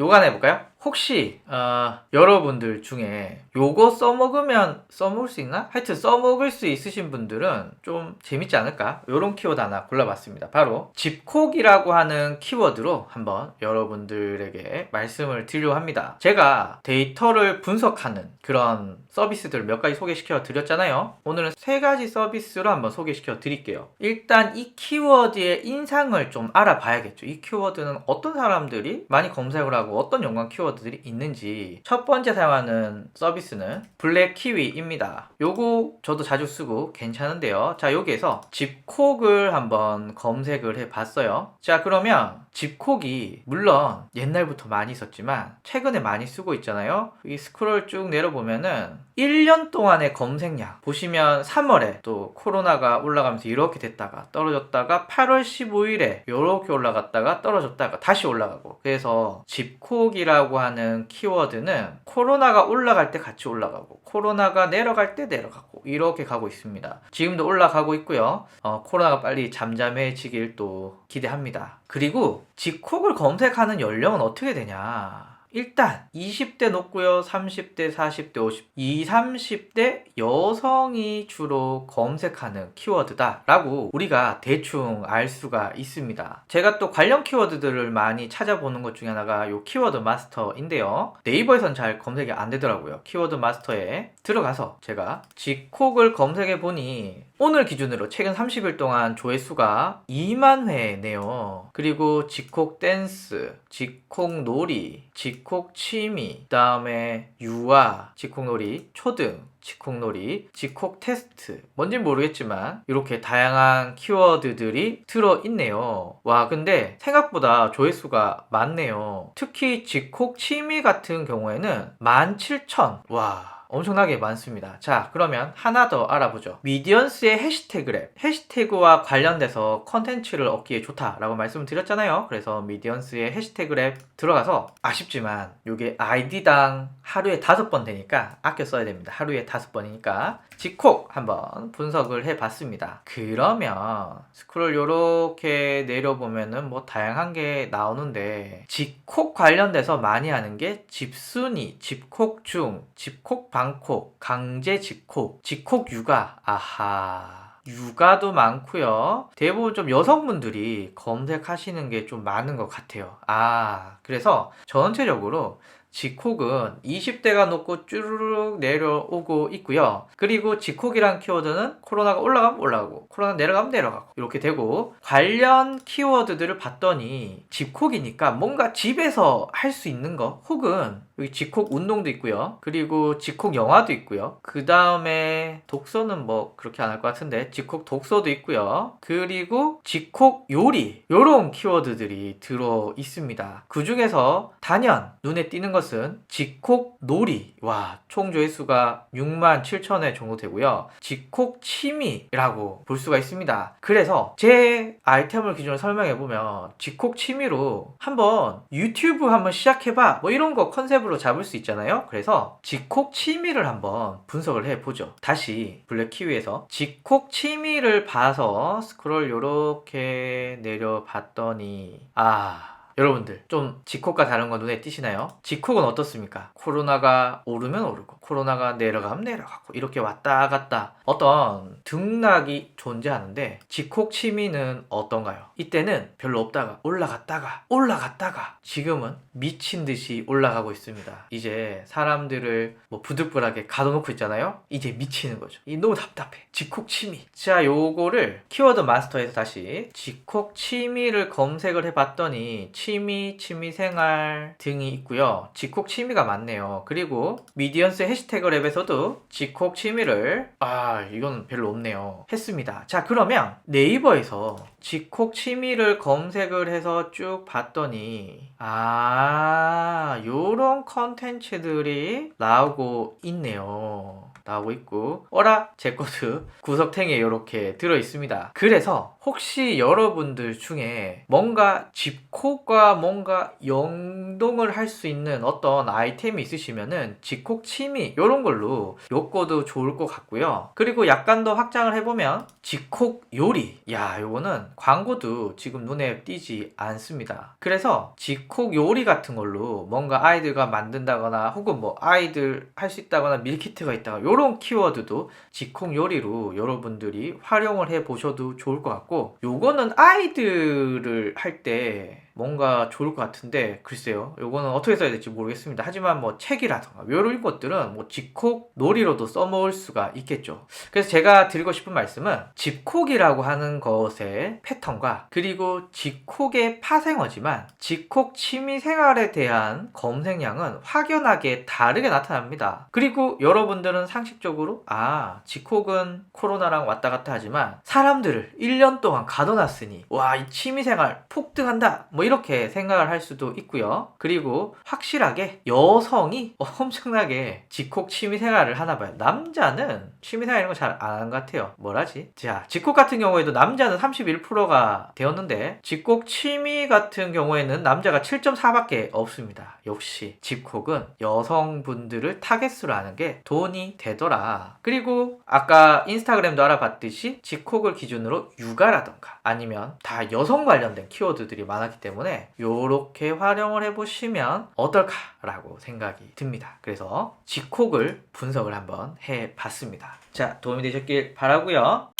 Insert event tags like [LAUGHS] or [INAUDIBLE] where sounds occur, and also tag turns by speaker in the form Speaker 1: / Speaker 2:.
Speaker 1: 요거 하나 해볼까요? 혹시 어, 여러분들 중에 요거 써먹으면 써먹을 수 있나? 하여튼 써먹을 수 있으신 분들은 좀 재밌지 않을까? 요런 키워드 하나 골라봤습니다. 바로 집콕이라고 하는 키워드로 한번 여러분들에게 말씀을 드리려 합니다. 제가 데이터를 분석하는 그런 서비스들 몇 가지 소개시켜 드렸잖아요. 오늘은 세 가지 서비스로 한번 소개시켜 드릴게요. 일단 이 키워드의 인상을 좀 알아봐야겠죠. 이 키워드는 어떤 사람들이 많이 검색을 하고 어떤 연관 키워드 들이 있는지 첫 번째 사용하는 서비스는 블랙 키위입니다. 요거 저도 자주 쓰고 괜찮은데요. 자, 여기에서 집콕을 한번 검색을 해 봤어요. 자, 그러면 집콕이 물론 옛날부터 많이 있었지만 최근에 많이 쓰고 있잖아요. 이 스크롤 쭉 내려보면은 1년 동안의 검색량 보시면 3월에 또 코로나가 올라가면서 이렇게 됐다가 떨어졌다가 8월 15일에 이렇게 올라갔다가 떨어졌다가 다시 올라가고 그래서 집콕이라고 하는 키워드는 코로나가 올라갈 때 같이 올라가고 코로나가 내려갈 때 내려가고 이렇게 가고 있습니다. 지금도 올라가고 있고요. 어, 코로나가 빨리 잠잠해지길 또 기대합니다. 그리고 집콕을 검색하는 연령은 어떻게 되냐? 일단 20대 높고요. 30대, 40대, 50, 20, 30대 여성이 주로 검색하는 키워드다라고 우리가 대충 알 수가 있습니다. 제가 또 관련 키워드들을 많이 찾아보는 것 중에 하나가 요 키워드 마스터인데요. 네이버에선 잘 검색이 안 되더라고요. 키워드 마스터에 들어가서 제가 직콕을 검색해 보니 오늘 기준으로 최근 30일 동안 조회수가 2만 회네요. 그리고 직콕 댄스, 직콕 놀이, 직콕 취미, 그다음에 유아, 직콕 놀이, 초등, 직콕 놀이, 직콕 테스트. 뭔지 모르겠지만 이렇게 다양한 키워드들이 들어 있네요. 와, 근데 생각보다 조회수가 많네요. 특히 직콕 취미 같은 경우에는 17,000. 와. 엄청나게 많습니다. 자, 그러면 하나 더 알아보죠. 미디언스의 해시태그 랩. 해시태그와 관련돼서 컨텐츠를 얻기에 좋다라고 말씀을 드렸잖아요. 그래서 미디언스의 해시태그 랩 들어가서 아쉽지만 이게 아이디당 하루에 다섯 번 되니까 아껴 써야 됩니다. 하루에 다섯 번이니까 직콕 한번 분석을 해 봤습니다. 그러면 스크롤 요렇게 내려보면은 뭐 다양한 게 나오는데 직콕 관련돼서 많이 하는 게 집순이, 집콕 중, 집콕 방 콕, 강제 집콕, 집콕 육아. 아하. 육아도 많고요. 대부분 좀 여성분들이 검색하시는 게 좀 많은 것 같아요. 아, 그래서 전체적으로 직콕은 20대가 높고 쭈르륵 내려오고 있고요. 그리고 직콕이란 키워드는 코로나가 올라가면 올라가고 코로나 내려가면 내려가고 이렇게 되고 관련 키워드들을 봤더니 직콕이니까 뭔가 집에서 할 수 있는 거 혹은 여기 직콕 운동도 있고요. 그리고 직콕 영화도 있고요. 그 다음에 독서는 뭐 그렇게 안 할 것 같은데 직콕 독서도 있고요. 그리고 직콕 요리 요런 키워드들이 들어 있습니다. 그 중에서 단연 눈에 띄는 것은 직콕 놀이 와 총 조회수가 6만 7천 회 정도 되고요. 직콕 취미라고 볼 수가 있습니다. 그래서 제 아이템을 기준으로 설명해 보면 직콕 취미로 한번 유튜브 한번 시작해봐 뭐 이런 거 컨셉으로 잡을 수 있잖아요. 그래서 직콕 취미를 한번 분석을 해 보죠. 다시 블랙 키위에서 직콕 취미를 봐서 스크롤 요렇게 내려 봤더니 아 여러분들 좀 직콕과 다른 거 눈에 띄시나요? 직콕은 어떻습니까? 코로나가 오르면 오르고 코로나가 내려가면 내려가고 이렇게 왔다 갔다 어떤 등락이 존재하는데 직콕 취미는 어떤가요? 이때는 별로 없다가 올라갔다가 올라갔다가 지금은 미친 듯이 올라가고 있습니다. 이제 사람들을 뭐 부득불하게 가둬놓고 있잖아요. 이제 미치는 거죠. 이 너무 답답해. 직콕 취미. 자, 요거를 키워드 마스터에서 다시 직콕 취미를 검색을 해봤더니 취미, 취미생활 등이 있고요. 직콕 취미가 많네요. 그리고 미디언스 해시태그 랩에서도 직콕 취미를 아 이건 별로 없네요. 했습니다. 자 그러면 네이버에서 직콕 취미를 검색을 해서 쭉 봤더니 아 요런 컨텐츠들이 나오고 있네요. 나오고 있고 어라 제 코드 [LAUGHS] 구석탱이에 이렇게 들어 있습니다. 그래서 혹시 여러분들 중에 뭔가 집콕과 뭔가 연동을 할 수 있는 어떤 아이템이 있으시면은 집콕 취미 이런 걸로 요거도 좋을 것 같고요. 그리고 약간 더 확장을 해보면 집콕 요리 야 요거는 광고도 지금 눈에 띄지 않습니다. 그래서 집콕 요리 같은 걸로 뭔가 아이들과 만든다거나 혹은 뭐 아이들 할 수 있다거나 밀키트가 있다거나 요런 키워드도 직콕 요리로 여러분들이 활용을 해 보셔도 좋을 것 같고 요거는 아이들을 할때 뭔가 좋을 것 같은데 글쎄요. 요거는 어떻게 써야 될지 모르겠습니다. 하지만 뭐 책이라던가 요런 것들은 뭐 집콕 놀이로도 써먹을 수가 있겠죠. 그래서 제가 드리고 싶은 말씀은 집콕이라고 하는 것의 패턴과 그리고 집콕의 파생어지만 집콕 취미생활에 대한 검색량은 확연하게 다르게 나타납니다. 그리고 여러분들은 상식적으로 아 집콕은 코로나랑 왔다 갔다 하지만 사람들을 1년 동안 가둬놨으니 와 이 취미생활 폭등한다. 뭐 이렇게 생각을 할 수도 있고요. 그리고 확실하게 여성이 엄청나게 집콕 취미생활을 하나 봐요. 남자는 취미생활 이런 거 잘 안 하는 것 같아요. 뭐라지? 자 집콕 같은 경우에도 남자는 31%가 되었는데 집콕 취미 같은 경우에는 남자가 7.4밖에 없습니다. 역시 집콕은 여성분들을 타겟으로 하는 게 돈이 되더라. 그리고 아까 인스타그램도 알아봤듯이 집콕을 기준으로 육아라던가 아니면 다 여성 관련된 키워드들이 많았기 때문에 요렇게 활용을 해보시면 어떨까라고 생각이 듭니다. 그래서 집콕을 분석을 한번 해봤습니다. 자 도움이 되셨길 바라고요.